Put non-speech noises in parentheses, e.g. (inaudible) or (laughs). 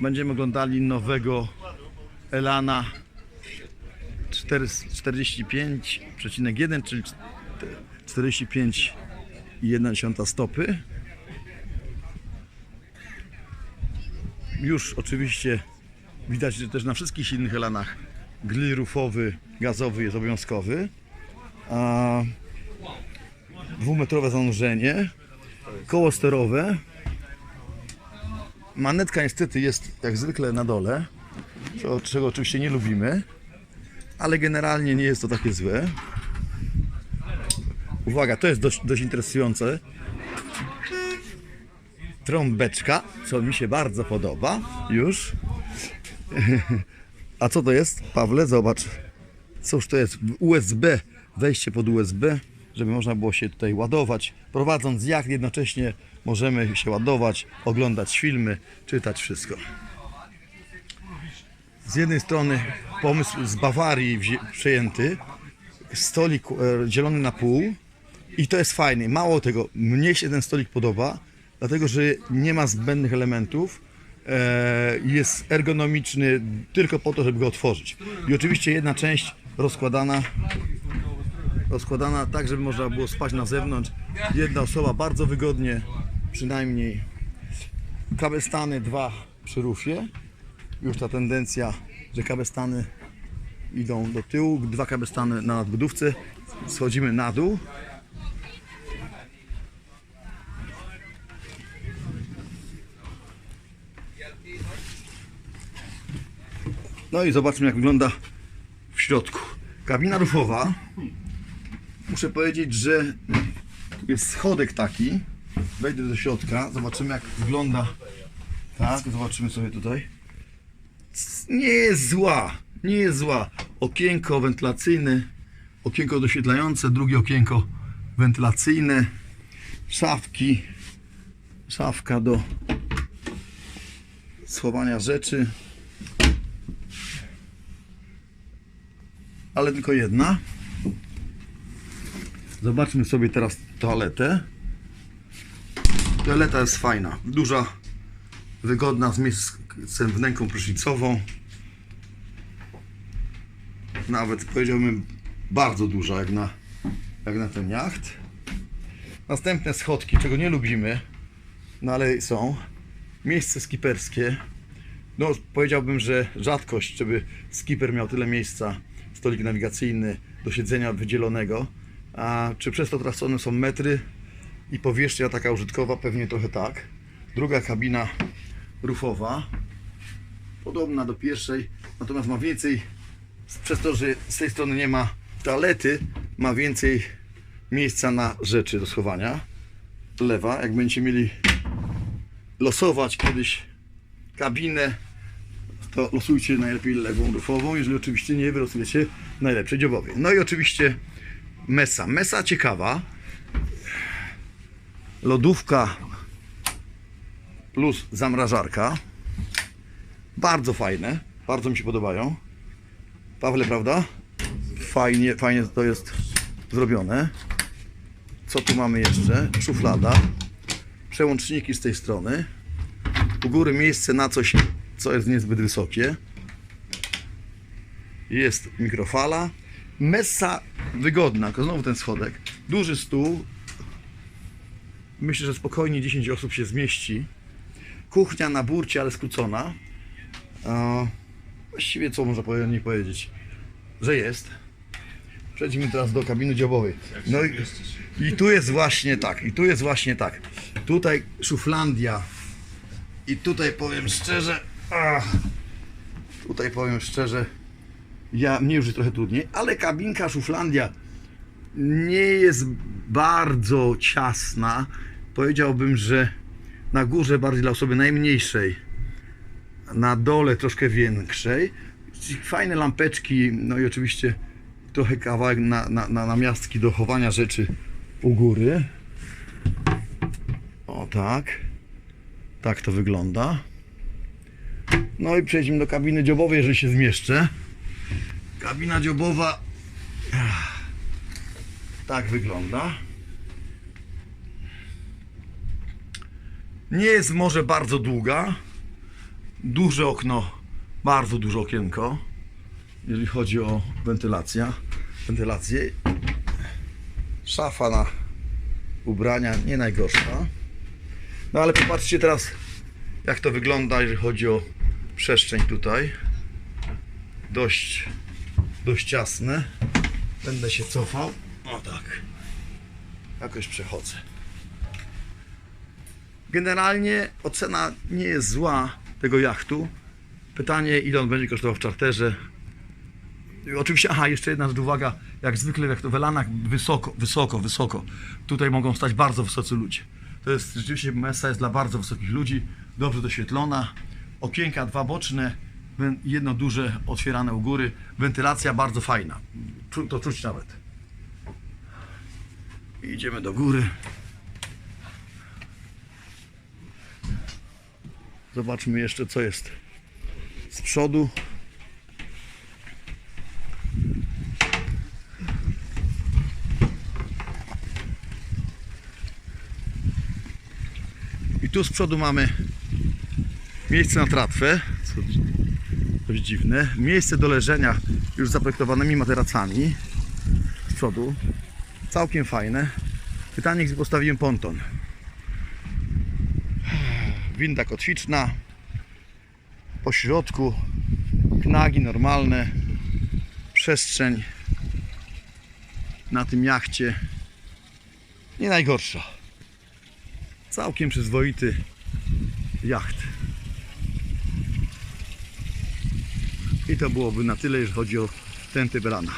będziemy oglądali nowego Elana 4 45,1, czyli 45,1 stopy. Już oczywiście widać, że też na wszystkich innych Elanach grill rufowy, gazowy jest obowiązkowy. A dwumetrowe zanurzenie, koło sterowe. Manetka niestety jest jak zwykle na dole, co, czego oczywiście nie lubimy, ale generalnie nie jest to takie złe. Uwaga, to jest dość, dość interesujące. Trąbeczka, co mi się bardzo podoba. Już. (laughs) A co to jest? Pawle, zobacz. Cóż to jest? USB, wejście pod USB, żeby można było się tutaj ładować. Prowadząc jak jednocześnie możemy się ładować, oglądać filmy, czytać wszystko. Z jednej strony pomysł z Bawarii przejęty, stolik e, dzielony na pół i to jest fajne. Mało tego, mnie się ten stolik podoba, dlatego że nie ma zbędnych elementów. E, jest ergonomiczny tylko po to, żeby go otworzyć. I oczywiście jedna część rozkładana rozkładana tak, żeby można było spać na zewnątrz. Jedna osoba bardzo wygodnie, przynajmniej. Kabestany dwa przy rufie. Już ta tendencja, że kabestany idą do tyłu, dwa kabestany na nadbudówce. Schodzimy na dół. No i zobaczmy jak wygląda w środku. Kabina rufowa. Muszę powiedzieć, że jest schodek taki. Wejdę do środka, zobaczymy jak wygląda. Tak, zobaczymy sobie tutaj. Nie jest zła, nie jest zła. Okienko wentylacyjne, okienko doświetlające, drugie okienko wentylacyjne, szafki, szafka do schowania rzeczy. Ale tylko jedna. Zobaczmy sobie teraz toaletę. Toaleta jest fajna, duża, wygodna, z miejscem wnęką prysznicową. Nawet powiedziałbym bardzo duża, jak na, jak na ten jacht. Następne schodki, czego nie lubimy, no ale są. Miejsce skiperskie. No, powiedziałbym, że rzadkość, żeby skipper miał tyle miejsca, stolik nawigacyjny do siedzenia wydzielonego. A czy przez to tracone są metry i powierzchnia taka użytkowa? Pewnie trochę tak. Druga kabina rufowa, podobna do pierwszej, natomiast ma więcej, przez to, że z tej strony nie ma toalety, ma więcej miejsca na rzeczy do schowania. Lewa, jak będziecie mieli losować kiedyś kabinę, to losujcie najlepiej lewą rufową, jeżeli oczywiście nie wylosujecie najlepszej dziobowej. No i oczywiście mesa. Mesa ciekawa. Lodówka plus zamrażarka. Bardzo fajne. Bardzo mi się podobają. Pawle, prawda? Fajnie, fajnie to jest zrobione. Co tu mamy jeszcze? Szuflada. Przełączniki z tej strony. U góry miejsce na coś, co jest niezbyt wysokie. Jest mikrofala. Messa wygodna, znowu ten schodek. Duży stół. Myślę, że spokojnie 10 osób się zmieści. Kuchnia na burcie, ale skrócona. E, właściwie co można nie powiedzieć? Że jest. Przejdźmy teraz do kabiny dziobowej. No i, i tu jest właśnie tak, i tu jest właśnie tak. Tutaj szuflandia. I tutaj powiem szczerze, ach, tutaj powiem szczerze, ja, mnie już jest trochę trudniej, ale kabinka szuflandia nie jest bardzo ciasna. Powiedziałbym, że na górze bardziej dla osoby najmniejszej, na dole troszkę większej. Fajne lampeczki, no i oczywiście trochę kawałek na, na, na namiastki do chowania rzeczy u góry. O tak. Tak to wygląda. No i przejdźmy do kabiny dziobowej, jeżeli się zmieszczę. Kabina dziobowa tak wygląda. Nie jest może bardzo długa. Duże okno, bardzo duże okienko, jeżeli chodzi o wentylację. wentylację. Szafa na ubrania nie najgorsza. No ale popatrzcie teraz, jak to wygląda, jeżeli chodzi o przestrzeń tutaj. Dość, dość ciasne. Będę się cofał. O tak. Jakoś przechodzę. Generalnie ocena nie jest zła tego jachtu. Pytanie, ile on będzie kosztował w czarterze. Oczywiście, aha, jeszcze jedna rzecz, uwaga, jak zwykle jak to w Elanach wysoko, wysoko, wysoko. Tutaj mogą stać bardzo wysocy ludzie. To jest rzeczywiście mesa jest dla bardzo wysokich ludzi, dobrze doświetlona. Okienka dwa boczne, jedno duże otwierane u góry. Wentylacja bardzo fajna. To czuć nawet. Idziemy do góry. Zobaczmy jeszcze co jest z przodu. I tu z przodu mamy miejsce na tratwę, co dość dziwne. Miejsce do leżenia już zaprojektowanymi materacami z przodu. Całkiem fajne. Pytanie, gdzie postawiłem ponton. Winda kotwiczna. Po środku knagi normalne. Przestrzeń na tym jachcie nie najgorsza. Całkiem przyzwoity jacht. I to byłoby na tyle, jeżeli chodzi o ten typ rana.